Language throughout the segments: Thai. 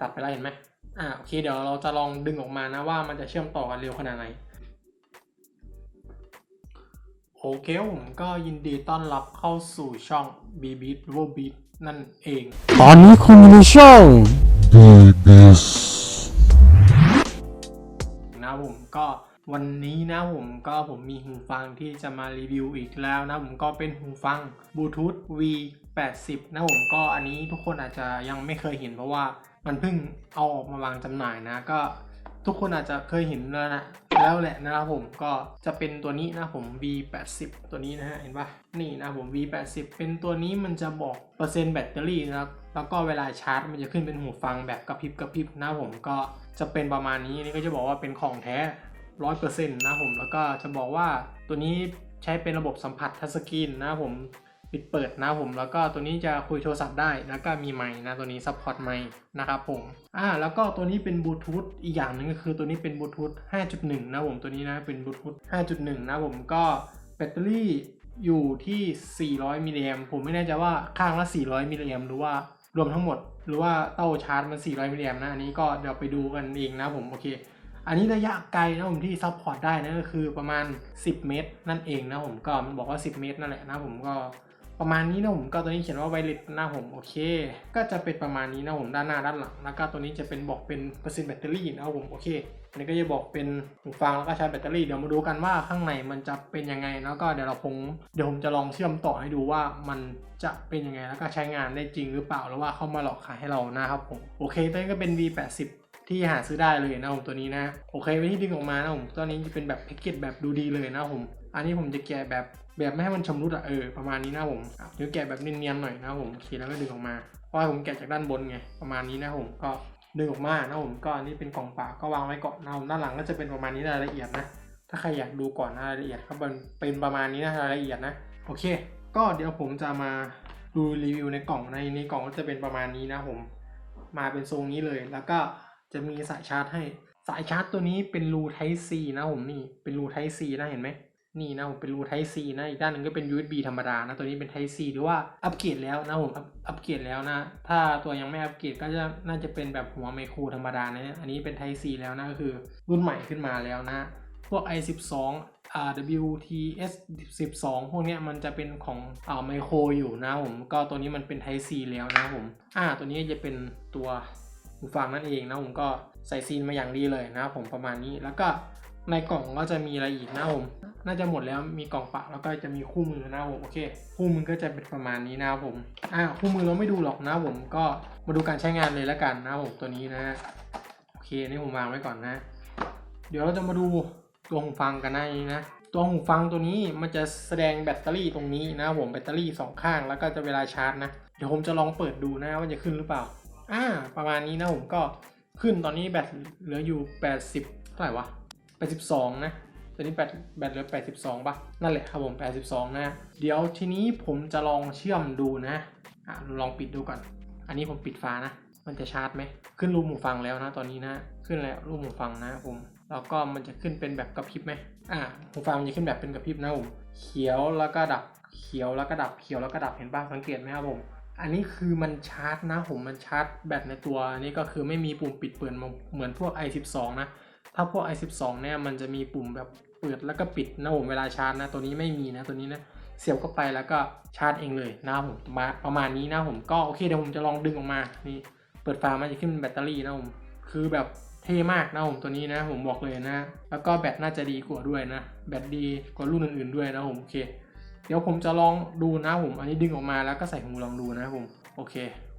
ตัดไปแล้วเห็นไหมอ่าโอเคเดี๋ยวเราจะลองดึงออกมานะว่ามันจะเชื่อมต่อกันเร็วขนาดไหนโอเคผมก็ยินดีต้อนรับเข้าสู่ช่อง b b e a t r o b e a t นั่นเอง ตอนนี้คุณอยู่ในช่อง BBS นะผมก็วันนี้นะผมก็ผมมีหูฟังที่จะมารีวิวอีกแล้วนะผมก็เป็นหูฟังบลูทูธ V80 นะผมก็อันนี้ทุกคนอาจจะยังไม่เคยเห็นเพราะว่า มันเพิ่งเอาออกมาวางจำหน่ายนะก็ทุกคนอาจจะเคยเห็นแล้วนะแล้วแหละนะครับผมก็จะเป็นตัวนี้นะผม V80 ตัวนี้นะฮะเห็นปะนี่นะผม V80 เป็นตัวนี้มันจะบอกเปอร์เซ็นต์แบตเตอรี่นะครับแล้วก็เวลาชาร์จมันจะขึ้นเป็นหูฟังแบบกระพริบกระพริบนะผมก็จะเป็นประมาณนี้นี่ก็จะบอกว่าเป็นของแท้ร้อยเปอร์เซ็นต์นะผมแล้วก็จะบอกว่าตัวนี้ใช้เป็นระบบสัมผัสทัชสกรีนนะผม ปิดเปิดนะผมแล้วก็ตัวนี้จะคุยโทรศัพท์ได้แล้วก็มีไมค์นะตัวนี้ซัพพอร์ตไมค์นะครับผมอ่าแล้วก็ตัวนี้เป็นบลูทูธอีกอย่างหนึ่งก็คือตัวนี้เป็นบลูทูธ5.1 นะผมตัวนี้นะเป็นบลูทูธ5.1 นะผมก็แบตเตอรี่อยู่ที่ 400 มิลลิแอมผมไม่แน่ใจว่าข้างละ 400 มิลลิแอมหรือว่ารวมทั้งหมด หรือว่าเต้าชาร์จมัน 400 มิลลิแอมนะ อันนี้ก็เดี๋ยวไปดูกันเองนะผม โอเค อันนี้ระยะไกลนะผมที่ซัพพอร์ตได้นะก็คือประมาณ 10 เมตร นั่นเองนะผมก็มันบอกว่า 10 เมตรนั่นแหละนะผมก็ ประมาณนี้นะผมก็ตัวนี้เขียนว่าไวเลสนะผมโอเค ก็จะเป็นประมาณนี้นะผมด้านหน้าด้านหลังแล้วก็ตัวนี้จะเป็นบอกเป็นเปอร์เซ็นต์แบตเตอรี่นะผมโอเคอันนี้ก็จะบอกเป็นหูฟังแล้วก็ชาร์จแบตเตอรี่เดี๋ยวมาดูกันว่าข้างในมันจะเป็นยังไงแล้วก็เดี๋ยวเราคงเดี๋ยวผมจะลองเชื่อมต่อให้ดูว่ามันจะเป็นยังไงแล้วก็ใช้งานได้จริงหรือเปล่าหรือว่าเข้ามาหลอกขายให้เรานะครับผมโอเคตัวนี้ก็เป็น V80 ที่หาซื้อได้เลยนะผมตัวนี้นะโอเควิธีดึงออกมานะผมตัวนี้จะเป็นแบบแพ็กเกจแบบดูดีเลยนะผม อันนี้ผมจะแกะแบบแบบไม่ให้มันชำรุดอะเออประมาณนี้นะผมอะเดี๋ยวแกะแบบเนียนๆหน่อยนะผมโอเคแล้วก็ดึงออกมาเพราะผมแกะจากด้านบนไงประมาณนี้นะผมก็ดึงออกมานะผมก็อันนี้เป็นกล่องเปล่าก็วางไว้ก่อนนะผมด้านหลังก็จะเป็นประมาณนี้รายละเอียดนะ ถ้าใครอยากดูก่อนรายละเอียดก็เป็นเป็นประมาณนี้นะรายละเอียดนะโอเค ก็เดี๋ยวผมจะมาดูรีวิวในกล่องในในกล่องก็จะเป็นประมาณนี้นะผมมาเป็นทรงนี้เลย แล้วก็จะมีสายชาร์จให้สายชาร์จตัวนี้เป็นรู Type C นะผมนี่เป็นรู Type C นะเห็นไหม นี่นะผมเป็นรู Type C นะอีกด้านหนึ่งก็เป็น USB ธรรมดานะตัวนี้เป็น Type C หรือว่าอัปเกรดแล้วนะผมอัปเกรดแล้วนะ ถ้าตัวยังไม่อัปเกรดก็จะน่าจะเป็นแบบหัวไมโครธรรมดานะอันนี้เป็น Type C แล้วนะก็คือรุ่นใหม่ขึ้นมาแล้วนะ พวก i12 อ่า WTS 12 พวกนี้มันจะเป็นของอ่าไมโครอยู่นะผมก็ตัวนี้มันเป็น Type C แล้วนะผมอ่าตัวนี้จะเป็นตัวหูฟังนั่นเองนะผมก็ใส่ซีนมาอย่างดีเลยนะผมประมาณนี้แล้วก็ในกล่องก็จะมีอะไรอีกนะผม น่าจะหมดแล้วมีกล่องปล่าแล้วก็จะมีคู่มือนะผมโอเค คู่มือก็จะเป็นประมาณนี้นะผมอ่าคู่มือเราไม่ดูหรอกนะผมก็มาดูการใช้งานเลยแล้วกันนะผมตัวนี้นะโอเคนี่ผมวางไว้ก่อนนะ เดี๋ยวเราจะมาดูตัวหูฟังกันนะนี่นะตัวหูฟังตัวนี้มันจะแสดงแบตเตอรี่ตรงนี้นะผมแบตเตอรี่สองข้างแล้วก็จะเวลาชาร์จนะเดี๋ยวผมจะลองเปิดดูนะว่าจะขึ้นหรือเปล่าอ่าประมาณนี้นะผมก็ขึ้นตอนนี้แบตเหลืออยู่ 80เท่าไหร่วะ82นะ ตอนนี้แบตแบตเหลือ 82ป่ะนั่นแหละครับผม 82 นะ เดี๋ยวทีนี้ผมจะลองเชื่อมดูนะอ่าลองปิดดูก่อน อันนี้ผมปิดฝานะ มันจะชาร์จไหม ขึ้นรูปหูฟังแล้วนะ ตอนนี้นะ ขึ้นแล้วรูปหูฟังนะผมแล้วก็มันจะขึ้นเป็นแบบกระพริบไหมอ่าหูฟังมันจะขึ้นแบบเป็นกระพริบนะผมเขียวแล้วก็ดับเขียวแล้วก็ดับเขียวแล้วก็ดับเห็นป่ะสังเกตไหมครับผมอันนี้คือมันชาร์จนะผมมันชาร์จแบตในตัวนนี้ก็คือไม่มีปุ่มปิดเปิดเหมือนพวก i12 นะ ถ้าพวก i12 เนี่ยมันจะมีปุ่มแบบ เปิดแล้วก็ปิดนะผมเวลาชาร์จนะตัวนี้ไม่มีนะตัวนี้นะเสียบเข้าไปแล้วก็ชาร์จเองเลยนะผมมาประมาณนี้นะผมก็โอเคเดี๋ยวผมจะลองดึงออกมานี่เปิดฝามันจะขึ้นเป็นแบตเตอรี่นะผมคือแบบเท่มากนะผมตัวนี้นะผมบอกเลยนะ แล้วก็แบตน่าจะดีกว่าด้วยนะ แบตดีกว่ารุ่นอื่นๆด้วยนะผมโอเค เดี๋ยวผมจะลองดูนะผมอันนี้ดึงออกมาแล้วก็ใส่หูลองดูนะผมโอเค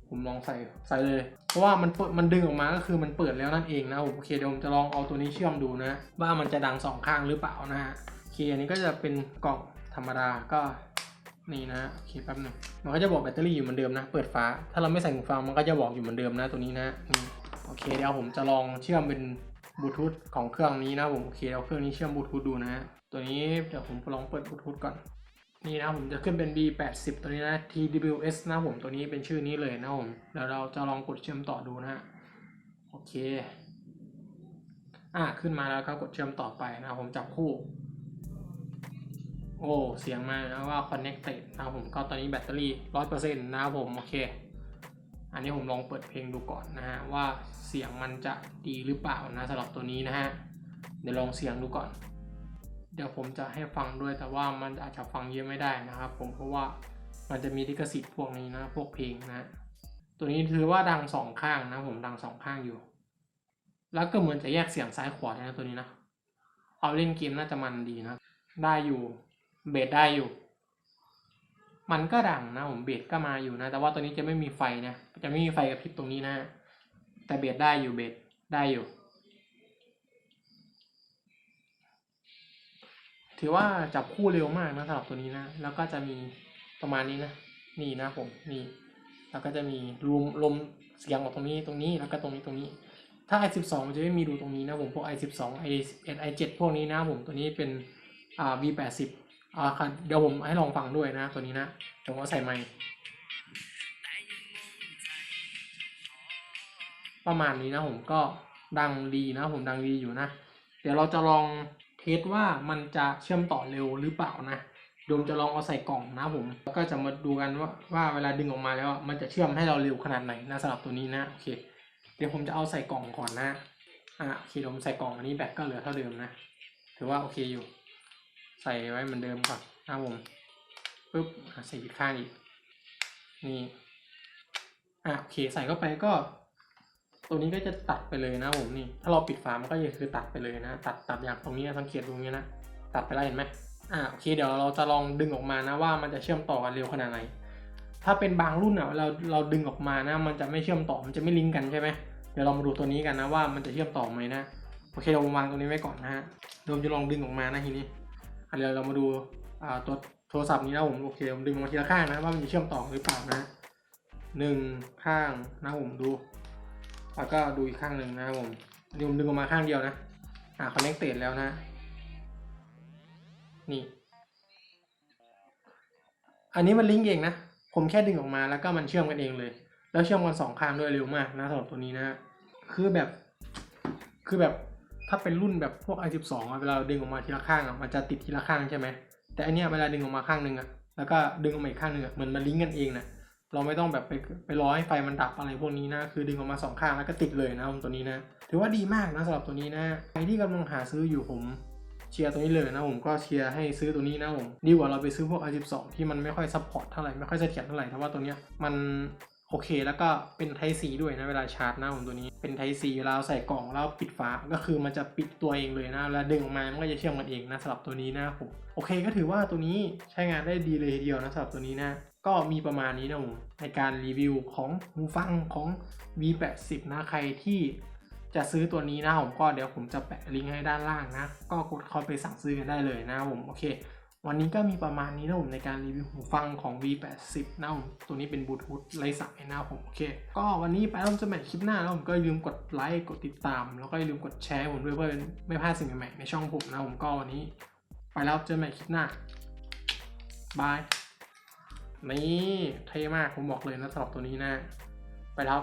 ผมลองใส่ใส่เลย เพราะว่ามันเปิดมันดึงออกมาก็คือมันเปิดแล้วนั่นเองนะผมโอเคเดี๋ยวผมจะลองเอาตัวนี้เชื่อมดูนะว่ามันจะดังสองข้างหรือเปล่านะฮะโอเคอันนี้ก็จะเป็นกล่องธรรมดาก็นี่นะโอเคแป๊บหนึงมันก็จะบอกแบตเตอรี่อยู่เหมือนเดิมนะ เปิดฟ้า ถ้าเราไม่ใส่หูฟังมันก็จะบอกอยู่เหมือนเดิมนะตัวนี้นะนี่โอเคเดี๋ยวผมจะลองเชื่อมเป็นบลูทูธของเครื่องนี้นะผมโอเคเอาเครื่องนี้เชื่อมบลูทูธดูนะฮะตัวนี้เดี๋ยวผมลองเปิดบลูทูธก่อน นี่นะผมจะขึ้นเป็น B80 ตัวนี้นะ TWS นะผมตัวนี้เป็นชื่อนี้เลยนะผมเดี๋ยวเราจะลองกดเชื่อมต่อดูนะฮะโอเค อะขึ้นมาแล้วก็กดเชื่อมต่อไปนะผมจับคู่ โอ้เสียงมาแล้วว่า connected นะผมก็ตอนนี้แบตเตอรี่100%นะครับผมโอเค อันนี้ผมลองเปิดเพลงดูก่อนนะฮะว่าเสียงมันจะดีหรือเปล่านะสำหรับตัวนี้นะฮะเดี๋ยวลองเสียงดูก่อน เดี๋ยวผมจะให้ฟังด้วยแต่ว่ามันอาจจะฟังเยอะไม่ได้นะครับ ผมเพราะว่ามันจะมีลิขสิทธิ์พวกนี้นะพวกเพลงนะ ตัวนี้ถือว่าดังสองข้างนะผมดังสองข้างอยู่ แล้วก็เหมือนจะแยกเสียงซ้ายขวานะตัวนี้นะ เอาเล่นเกมน่าจะมันดีนะ ได้อยู่เบสได้อยู่ มันก็ดังนะผมเบสก็มาอยู่นะ แต่ว่าตัวนี้จะไม่มีไฟนะ จะไม่มีไฟกระพริบตรงนี้นะ แต่เบสได้อยู่เบสได้อยู่ ถือว่าจับคู่เร็วมากนะสำหรับตัวนี้นะ แล้วก็จะมีประมาณนี้นะ นี่นะผม นี่ แล้วก็จะมีรวมลมเสียงออกตรงนี้ตรงนี้ แล้วก็ตรงนี้ตรงนี้ ถ้า i12 มันจะไม่มีรูตรงนี้นะผม พวก i12 i11 i7 พวกนี้นะผม ตัวนี้เป็นอ่า v80 อ่าครับเดี๋ยวผมให้ลองฟังด้วยนะ ตัวนี้นะผมว่าใส่ไมค์ประมาณนี้นะผมก็ดังดีนะผมดังดีอยู่นะ เดี๋ยวเราจะลอง ทสว่ามันจะเชื่อมต่อเร็วหรือเปล่านะโดมจะลองเอาใส่กล่องนะผม แล้วก็จะมาดูกันว่าว่าเวลาดึงออกมาแล้วมันจะเชื่อมให้เราเร็วขนาดไหนนะสำหรับตัวนี้นะโอเค เดี๋ยวผมจะเอาใส่กล่องก่อนนะอะโอเคผมใส่กล่องอันนี้แบตก็เหลือเท่าเดิมนะถือว่าโอเคอยู่ ใส่ไว้เหมือนเดิมก่อนนะผมปุ๊บใส่อีกข้างอีกนี่อะโอเคใส่เข้าไปก็ ตัวนี้ก็จะตัดไปเลยนะผมนี่ ถ้าเราปิดฝามันก็จะคือตัดไปเลยนะ ตัดตัดอย่างตรงนี้สังเกตดูนี้นะ ตัดไปแล้วเห็นไหมอะโอเค เดี๋ยวเราจะลองดึงออกมานะว่ามันจะเชื่อมต่อกันเร็วขนาดไหน ถ้าเป็นบางรุ่นอะเราเราดึงออกมานะ มันจะไม่เชื่อมต่อ มันจะไม่ลิงก์กันใช่ไหมเดี๋ยวเรามาดูตัวนี้กันนะว่ามันจะเชื่อมต่อไหมนะ โอเคเราวางตรงนี้ไว้ก่อนนะฮะเดี๋ยวผมจะลองดึงออกมานะทีนี้อะเดี๋ยวเรามาดูอ่าตัวโทรศัพท์นี้นะผมโอเคผมดึงออกมาทีละข้างนะว่ามันจะเชื่อมต่อหรือเปล่านะหนึ่งข้างนะผมดู แล้วก็ดูอีกข้างหนึ่งนะครับผมอันนี้ผมดึงออกมาข้างเดียวนะ อ่าคอนเนคเตดแล้วนะ นี่ อันนี้มันลิงก์เองนะ ผมแค่ดึงออกมาแล้วก็มันเชื่อมกันเองเลย แล้วเชื่อมกันสองข้างด้วยเร็วมากนะสำหรับตัวนี้นะคือแบบ คือแบบถ้าเป็นรุ่นแบบพวก i12 อะเวลาเราดึงออกมาทีละข้างอะมันจะติดทีละข้างใช่ไหม แต่อันเนี้ยเวลาดึงออกมาข้างหนึ่งอะแล้วก็ดึงออกมาอีกข้างหนึ่งอะเหมือนมันลิงก์กันเองนะ เราไม่ต้องแบบไปไปรอให้ไฟมันดับอะไรพวกนี้นะ คือดึงออกมาสองข้างแล้วก็ติดเลยนะตัวนี้นะ ถือว่าดีมากนะสำหรับตัวนี้นะ ใครที่กำลังหาซื้ออยู่ผมเชียร์ตัวนี้เลยนะผมก็เชียร์ให้ซื้อตัวนี้นะผมดีกว่าเราไปซื้อพวก i12 ที่มันไม่ค่อยซัพพอร์ตเท่าไหร่ไม่ค่อยเสถียรเท่าไหร่แต่ว่าตัวเนี้ยมันโอเคแล้วก็เป็นไทซีด้วยนะเวลาชาร์จนะผมตัวนี้เป็นไทซีเวลาเราใส่กล่องแล้วปิดฝาก็คือมันจะปิดตัวเองเลยนะแล้วดึงออกมามันก็จะเชื่อมกันเองนะสำหรับตัวนี้นะผมโอเคก็ถือว่าตัวนี้ใช้งานได้ดีเลยทีเดียวนะสำหรับตัวนี้นะ ก็มีประมาณนี้นะผมในการรีวิวของหูฟังของ V80 นะใครที่จะซื้อตัวนี้นะผมก็เดี๋ยวผมจะแปะลิงก์ให้ด้านล่างนะ ก็กดเข้าไปสั่งซื้อกันได้เลยนะผมโอเค วันนี้ก็มีประมาณนี้นะผมในการรีวิวหูฟังของ V80 นะผมตัวนี้เป็นบลูทูธไร้สายนะผมโอเค ก็วันนี้ไปแล้วจะใหม่คลิปหน้าแล้วผมก็อย่าลืมกดไลค์กดติดตาม แล้วก็อย่าลืมกดแชร์ผมด้วยเพื่อไม่พลาดสิ่งใหม่ในช่องผมนะผมก็วันนี้ ไปแล้วเจอกันใหม่คลิปหน้าบาย นี่เท่มากผมบอกเลยนะสำหรับตัวนี้นะ ไปแล้ว